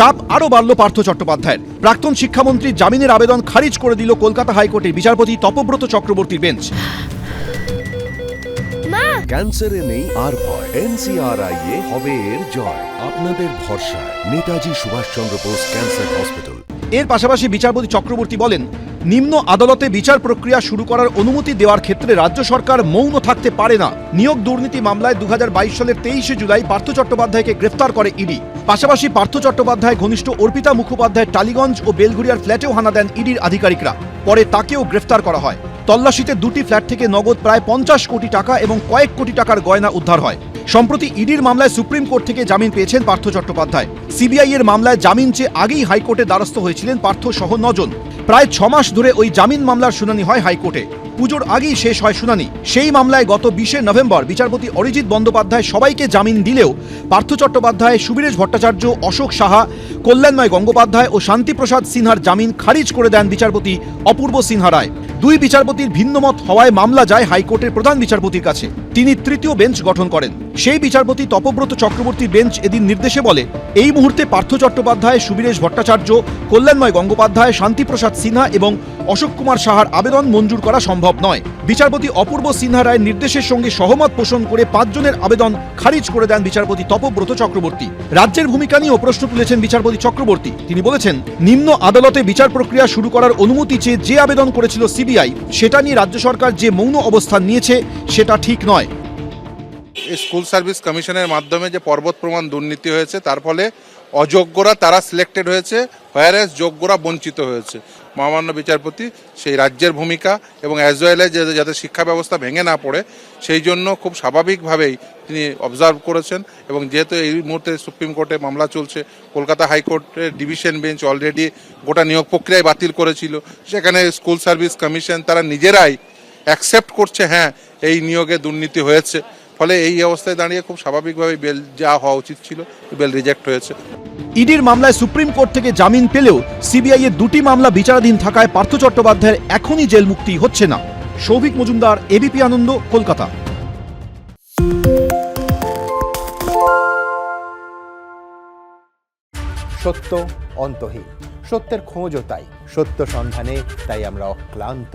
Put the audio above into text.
চাপ আরও বাড়ল পার্থ চট্টোপাধ্যায়ের। প্রাক্তন শিক্ষামন্ত্রী জামিনের আবেদন খারিজ করে দিল কলকাতা হাইকোর্টের বিচারপতি তপব্রত চক্রবর্তীর বেঞ্চ। ক্যান্সারে নেই আর ভয়। এনসিআরআই এ হবে এর জয়। আপনাদের ভরসায়। Netaji Subhash Chandra Bose cancer hospital. এর পাশাপাশি বিচারপতি চক্রবর্তী বলেন নিম্ন আদালতে বিচার প্রক্রিয়া শুরু করার অনুমতি দেওয়ার ক্ষেত্রে রাজ্য সরকার মৌন থাকতে পারে না। নিয়োগ দুর্নীতি মামলায় দু হাজার বাইশ সালের তেইশে জুলাই পার্থ চট্টোপাধ্যায়কে গ্রেফতার করে ইডি। পাশাপাশি পার্থ চট্টোপাধ্যায়, ঘনিষ্ঠ অর্পিতা মুখোপাধ্যায়, টালিগঞ্জ ও বেলঘুরিয়ার ফ্ল্যাটেও হানা দেন ইডির আধিকারিকরা। পরে তাকেও গ্রেফতার করা হয়। তল্লাশিতে দুটি ফ্ল্যাট থেকে নগদ প্রায় পঞ্চাশ কোটি টাকা এবং কয়েক কোটি টাকার গয়না উদ্ধার হয়। সম্প্রতি ইডির মামলায় সুপ্রিম কোর্ট থেকে জামিন পেয়েছেন পার্থ চট্টোপাধ্যায়। সিবিআই এর মামলায় জামিন চেয়ে আগেই হাইকোর্টে দ্বারস্থ হয়েছিলেন পার্থ সহ নজন। প্রায় ছ মাস ধরে ওই জামিন মামলার শুনানি হয় হাইকোর্টে। পুজোর আগেই শেষ হয় শুনানি। সেই মামলায় গত বিশে নভেম্বর বিচারপতি অরিজিৎ বন্দ্যোপাধ্যায় সবাইকে জামিন দিলেও পার্থ চট্টোপাধ্যায়, সুবীরেশ ভট্টাচার্য, অশোক সাহা, কল্যাণময় গঙ্গোপাধ্যায় ও শান্তিপ্রসাদ সিনহার জামিন খারিজ করে দেন বিচারপতি অপূর্ব সিনহা রায়। দুই বিচারপতির ভিন্নমত হওয়ায় মামলা যায় হাইকোর্টের প্রধান বিচারপতির কাছে। তিনি তৃতীয় বেঞ্চ গঠন করেন। সেই বিচারপতি তপব্রত চক্রবর্তী বেঞ্চ এদিন নির্দেশে বলে, এই মুহূর্তে পার্থ চট্টোপাধ্যায়, সুবীরেশ ভট্টাচার্য, কল্যাণময় গঙ্গোপাধ্যায়, শান্তিপ্রসাদ সিনহা এবং অশোক কুমার সাহার আবেদন মঞ্জুর করা সম্ভব নয়। বিচারপতি অপূর্ব সিনহা রায়ের নির্দেশের সঙ্গে সহমত পোষণ করে পাঁচজনের আবেদন খারিজ করে দেন বিচারপতি তপব্রত চক্রবর্তী। রাজ্যের ভূমিকা নিয়েও প্রশ্ন তুলেছেন বিচারপতি চক্রবর্তী। তিনি বলেছেন, নিম্ন আদালতে বিচার প্রক্রিয়া শুরু করার অনুমতি চেয়ে যে আবেদন করেছিল সিবিআই, সেটা নিয়ে রাজ্য সরকার যে মৌন অবস্থান নিয়েছে, সেটা ঠিক নয়। স্কুল সার্ভিস কমিশনের মাধ্যমে যে পর্বত প্রমাণ দুর্নীতি হয়েছে, তার ফলে অযোগ্যরা তারা সিলেক্টেড হয়েছে হোয়ারেস যোগ্যরা বঞ্চিত হয়েছে। মহামান্য বিচারপতি সেই রাজ্যের ভূমিকা এবং অ্যাজ ওয়েল এজ যাতে শিক্ষা ব্যবস্থা ভেঙে না পড়ে, সেই জন্য খুব স্বাভাবিকভাবেই তিনি অবজার্ভ করেছেন এবং যেহেতু এই মুহূর্তে সুপ্রিম কোর্টে মামলা চলছে, কলকাতা হাইকোর্টের ডিভিশন বেঞ্চ অলরেডি গোটা নিয়োগ প্রক্রিয়ায় বাতিল করেছিল। সেখানে স্কুল সার্ভিস কমিশন তারা নিজেরাই অ্যাকসেপ্ট করছে হ্যাঁ এই নিয়োগে দুর্নীতি হয়েছে। ফলে এই অবস্থায় দাঁড়িয়ে খুব স্বাভাবিকভাবে বেল যা হওয়া উচিত ছিল বেল রিজেক্ট হয়েছে। ইডির মামলায় সুপ্রিম কোর্ট থেকে জামিন পেলেও সিবিআই এর দুটি মামলা বিচারাধীন থাকায় পার্থ চট্টোপাধ্যায়ের এখনই জেল মুক্তি হচ্ছে না। সৌভিক মজুমদার এবিপি আনন্দ কলকাতা। সত্য অন্তহীন। সত্যের খোঁজও তাই। সত্য সন্ধানে তাই আমরা অক্লান্ত